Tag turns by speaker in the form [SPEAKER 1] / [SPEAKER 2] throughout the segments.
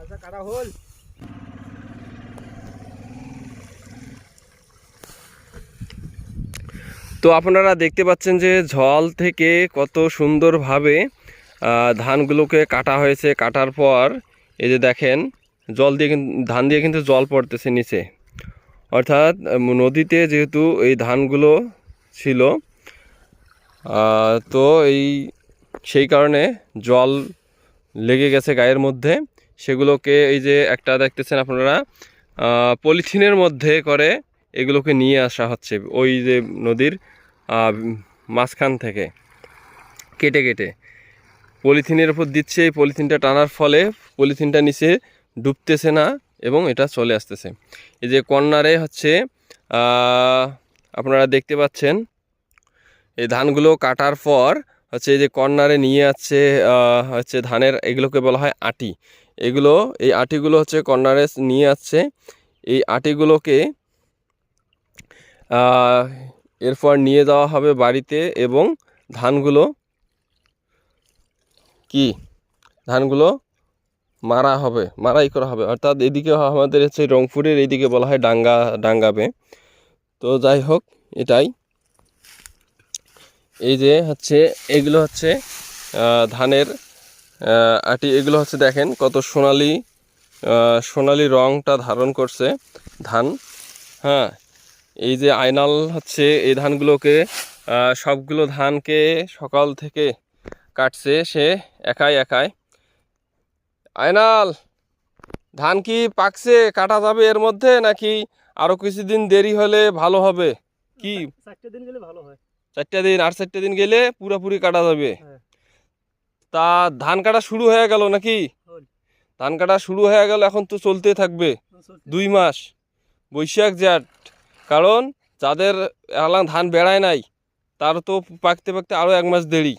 [SPEAKER 1] আচ্ছা কাটা হল?
[SPEAKER 2] তো আপনারা দেখতে পাচ্ছেন যে জল থেকে কত সুন্দরভাবে ধানগুলোকে কাটা হয়েছে। কাটার পর এই যে দেখেন, জল দিয়ে ধান দিয়ে কিন্তু জল পড়তেছে নিচে। অর্থাৎ নদীতে যেহেতু এই ধানগুলো ছিল তো এই সেই কারণে জল লেগে গেছে গায়ের মধ্যে। সেগুলোকে এই যে একটা দেখতেছেন আপনারা পলিথিনের মধ্যে করে এগুলোকে নিয়ে আসা হচ্ছে ওই যে নদীর মাঝখান থেকে কেটে কেটে। পলিথিনের উপর দিচ্ছে, এই পলিথিনটা টানার ফলে পলিথিনটা নিচে ডুবতেছে না এবং এটা চলে আসতেছে। এই যে কর্নারে হচ্ছে আপনারা দেখতে পাচ্ছেন, এই ধানগুলো কাটার পর হচ্ছে এই যে কর্নারে নিয়ে আহ, হচ্ছে ধানের এগুলোকে বলা হয় আটি। এগুলো এই আটিগুলো হচ্ছে কর্নারে নিয়ে যাচ্ছে এই আটিগুলোকে এরপর নিয়ে যাওয়া হবে বাড়িতে এবং ধানগুলো কি? ধানগুলো মারা হবে মারাই করা হবে। অর্থাৎ এদিকে আমাদের হচ্ছে রংপুরের এইদিকে বলা হয় ডাঙ্গা ডাঙ্গাবে তো যাই হোক এটাই। এই যে হচ্ছে, এগুলো হচ্ছে ধানের আটি, এগুলো হচ্ছে দেখেন কত সোনালি সোনালি রংটা ধারণ করছে ধান। হ্যাঁ এই যে আয়নাল হচ্ছে, এই ধানগুলোকে সবগুলো ধানকে সকাল থেকে কাটছে সে একাই একাই। আয়নাল, ধান কি পাকছে? কাটা যাবে এর মধ্যে নাকি আরও কিছুদিন দেরি হলে ভালো হবে? কি?
[SPEAKER 1] দিন গেলে ভালো হয়।
[SPEAKER 2] চারটে দিন আর চারটে দিন গেলে পুরোপুরি কাটা যাবে।
[SPEAKER 1] হ্যাঁ।
[SPEAKER 2] তা ধান কাটা শুরু হয়ে গেল নাকি? ধান কাটা শুরু হয়ে গেল এখন তো চলতে থাকবে। দুই মাস। বৈশাখ জ্যাট কারণ যাদের এলাং ধান বেড়ায় নাই তার তো পাকতে পাকতে আরও এক মাস দেরি।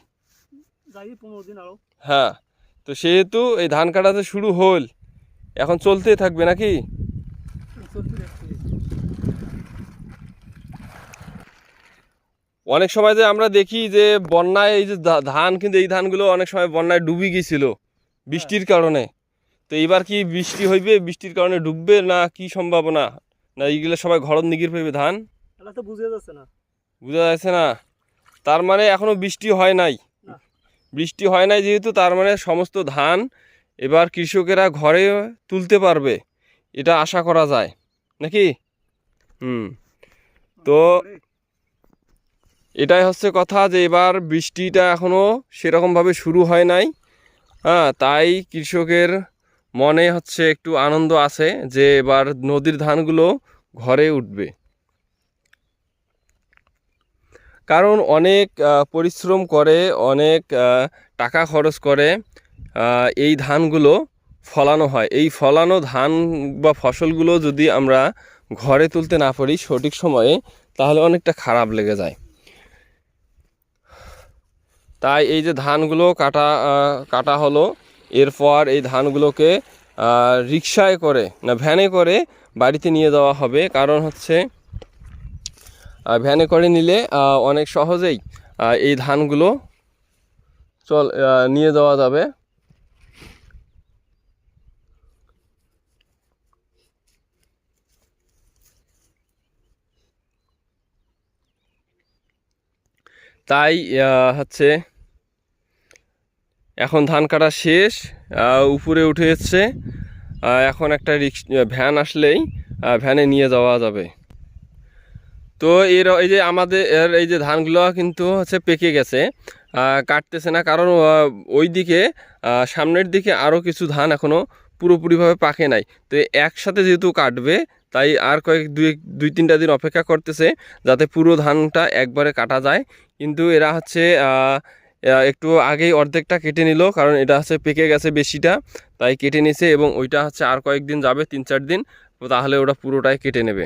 [SPEAKER 2] হ্যাঁ তো সেহেতু এই ধান কাটাতে শুরু হল। এখন চলতেই থাকবে নাকি
[SPEAKER 1] চলতে যাচ্ছে
[SPEAKER 2] অনেক সময় যে আমরা দেখি যে বন্যায় এই যে ধান কিন্তু এই ধানগুলো অনেক সময় বন্যায় ডুবে গিয়েছিল বৃষ্টির কারণে। তো এবার কি বৃষ্টি হইবে বৃষ্টির কারণে ডুববে না কি সম্ভাবনা? না এইগুলো সবাই ঘরত নিগির পাইবে ধান?
[SPEAKER 1] তাহলে তো বুঝে যাচ্ছে না।
[SPEAKER 2] বোঝা যাচ্ছে না। তার মানে এখনও বৃষ্টি হয় নাই। বৃষ্টি হয় নাই যেহেতু তার মানে সমস্ত ধান এবার কৃষকেরা ঘরে তুলতে পারবে। এটা আশা করা যায়। নাকি? হুম। তো এটাই হচ্ছে কথা যে এবার বৃষ্টিটা এখনও সেরকমভাবে শুরু হয় নাই। হ্যাঁ তাই কৃষকের মনে হচ্ছে একটু আনন্দ আছে যে এবার নদীর ধানগুলো ঘরে উঠবে। কারণ অনেক পরিশ্রম করে, অনেক টাকা খরচ করে এই ধানগুলো ফলানো হয়। এই ফলানো ধান বা ফসলগুলো যদি আমরা ঘরে তুলতে না পারি সঠিক সময়ে, তাহলে অনেকটা খারাপ লেগে যায়। তাই এই যে ধানগুলো কাটা কাটা হলো, এরপর এই ধানগুলোকে রিক্সায় করে, না ভ্যানে করে বাড়িতে নিয়ে যাওয়া হবে। কারণ হচ্ছে ভ্যানে করে নিলে অনেক সহজেই এই ধানগুলো চল নিয়ে যাওয়া যাবে। তাই হচ্ছে এখন ধান কাটা শেষ উপরে উঠে এসছে। এখন একটা রিক্স ভ্যান আসলেই ভ্যানে নিয়ে যাওয়া যাবে। তো এর, এই যে আমাদের, এর, এই যে ধানগুলো কিন্তু হচ্ছে পেকে গেছে। কাটতেছে না, কারণ ওই দিকে সামনের দিকে আরও কিছু ধান এখনও পুরোপুরিভাবে পাকে নাই। তো একসাথে যেহেতু কাটবে, তাই আর কয়েক, দুই দুই, তিনটা দিন অপেক্ষা করতেছে, যাতে পুরো ধানটা একবারে কাটা যায়। কিন্তু এরা হচ্ছে একটু আগেই অর্ধেকটা কেটে নিল, কারণ এটা হচ্ছে পেকে গেছে বেশিটা, তাই কেটে নিছে এবং ওইটা হচ্ছে আর কয়েকদিন যাবে, তিন চার দিন, তাহলে ওটা পুরোটাই কেটে নেবে।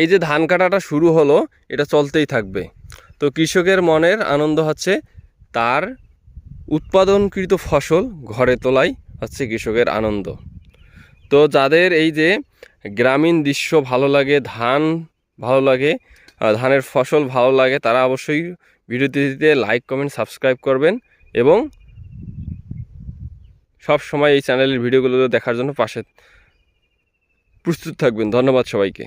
[SPEAKER 2] এই যে ধান কাটাটা শুরু হলো, এটা চলতেই থাকবে। তো কৃষকের মনের আনন্দ হচ্ছে, তার উৎপাদনকৃত ফসল ঘরে তোলাই হচ্ছে কৃষকের আনন্দ। তো যাদের এই যে গ্রামীণ দৃশ্য ভালো লাগে, ধান ভালো লাগে ধানের ফসল ভালো লাগে, তারা অবশ্যই ভিডিওটিতে লাইক কমেন্ট সাবস্ক্রাইব করবেন এবং সব সময় এই চ্যানেলের ভিডিওগুলো দেখার জন্য পাশে প্রস্তুত থাকবেন। ধন্যবাদ সবাইকে।